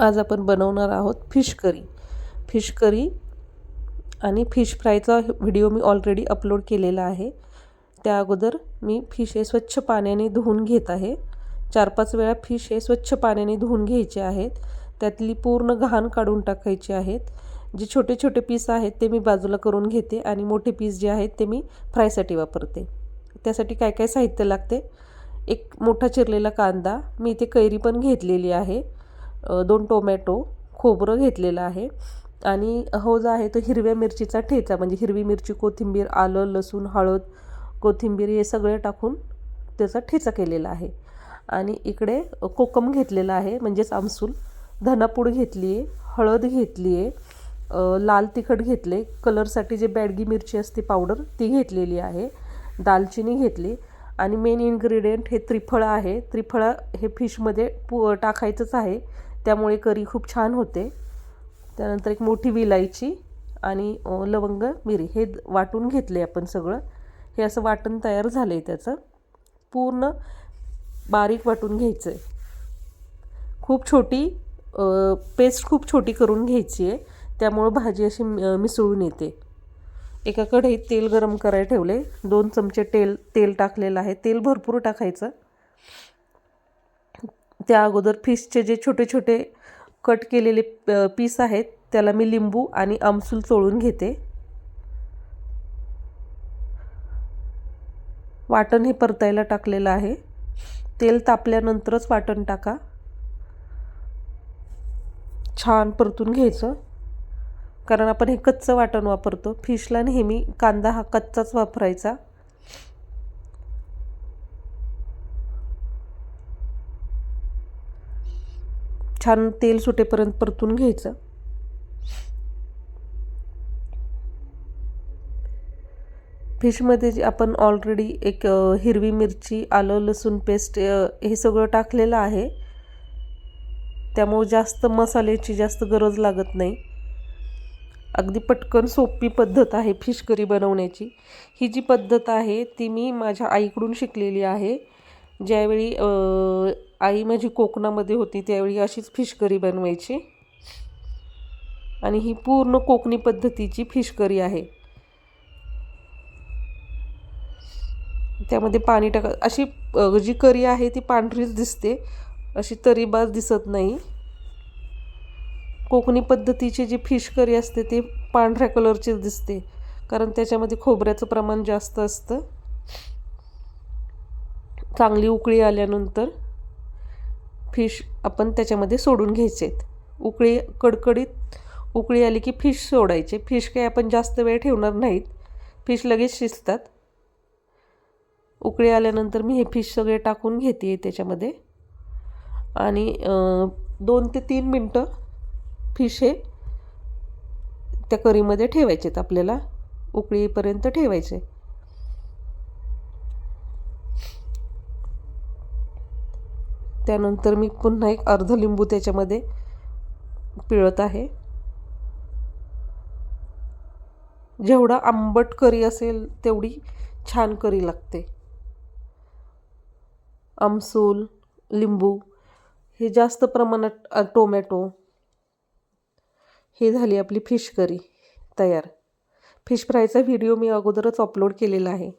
आज आपण बनवणार आहोत फिश करी. फिश करी आणि फिश फ्रायचा व्हिडिओ मी ऑलरेडी अपलोड केलेला आहे. त्या अगोदर मी फिश हे स्वच्छ पाण्याने धुवून घेत आहे. चार पाच वेळा फिश हे स्वच्छ पाण्याने धुवून घ्यायचे आहेत. त्यातली पूर्ण घाण काढून टाकायची आहेत. जे छोटे छोटे पीस आहेत ते मी बाजूला करून घेते आणि मोठे पीस जे आहेत ते मी फ्रायसाठी वापरते. त्यासाठी काय काय साहित्य लागते? एक मोठा चिरलेला कांदा मी इथे कैरी पण घेतलेली आहे. दोन टोमॅटो खोबरं घेतलेलं आहे. आणि हो जो आहे तो हिरव्या मिरचीचा ठेचा म्हणजे हिरवी मिरची कोथिंबीर आलं लसूण हळद कोथिंबीर हे सगळे टाकून त्याचा ठेचा केलेला आहे. आणि इकडे कोकम घेतलेला आहे म्हणजेच आमसूल. धनापूड घेतली आहे हळद घेतली आहे लाल तिखट घेतले कलरसाठी जे बॅडगी मिरची असते पावडर ती घेतलेली आहे दालचिनी घेतली. आणि मेन इन्ग्रेडियंट हे त्रिफळं आहे. त्रिफळं हे फिशमध्ये पु टाकायचंच आहे. त्यामुळे करी खूप छान होते. त्यानंतर एक मोठी विलायची आणि लवंग मिरी हे वाटून घेतले आपण सगळं. हे असं वाटण तयार झालं आहे त्याचं. पूर्ण बारीक वाटून घ्यायचं आहे खूप छोटी पेस्ट खूप छोटी करून घ्यायची आहे त्यामुळं भाजी अशी मिसळून येते. एका कढईत तेल गरम करायला ठेवले दोन चमचे तेल तेल टाकलेलं आहे. तेल भरपूर टाकायचं. त्या अगोदर फिशचे जे छोटे छोटे कट केलेले पीस आहेत त्याला मी लिंबू आणि आमसूल चोळून घेते. वाटण हे परतायला टाकलेलं आहे. तेल तापल्यानंतरच वाटण टाका. छान परतून घ्यायचं. कारण आपण हे कच्चं वाटण वापरतो. फिशला नेहमी कांदा हा कच्चाच वापरायचा. छान तेल सुटेपर्यंत परतून घ्यायचं. फिशमध्ये जे आपण ऑलरेडी एक हिरवी मिरची आलं लसूण पेस्ट हे सगळं टाकलेलं आहे. त्यामुळे जास्त मसाल्याची जास्त गरज लागत नाही. अगदी पटकन सोपी पद्धत आहे फिश करी बनवण्याची. ही जी पद्धत आहे ती मी माझ्या आईकडून शिकलेली आहे. ज्यावेळी आई माझी कोकणामध्ये होती त्यावेळी अशीच फिश करी बनवायची. आणि ही पूर्ण कोकणी पद्धतीची फिश करी आहे. त्यामध्ये पाणी टाका अशी जी करी आहे ती पांढरीच दिसते अशी तरीबाज दिसत नाही. कोकणी पद्धतीची जी फिश करी असते ती पांढऱ्या कलरचीच दिसते कारण त्याच्यामध्ये खोबऱ्याचं प्रमाण जास्त असतं. चांगली उकळी आल्यानंतर फिश आपण त्याच्यामध्ये सोडून घ्यायचे आहेत उकळी कडकडीत उकळी आली की फिश सोडायचे. फिश काही आपण जास्त वेळ ठेवणार नाहीत. फिश लगेच शिजतात. उकळी आल्यानंतर मी हे फिश सगळे टाकून घेते त्याच्यामध्ये. आणि दोन ते तीन मिनटं फिश हे त्या करीमध्ये ठेवायचेत आपल्याला. उकळीपर्यंत ठेवायचे. त्यानंतर मी पुन्हा एक अर्ध लिंबू त्याच्यामध्ये पिळत आहे. जेवढा आंबट करी असेल तेवढी छान करी लागते. आमसूल लिंबू हे जास्त प्रमाणात टोमॅटो ही झाली आपली फिश करी तयार. फिश फ्रायचा व्हिडिओ मी अगोदरच अपलोड केलेला आहे.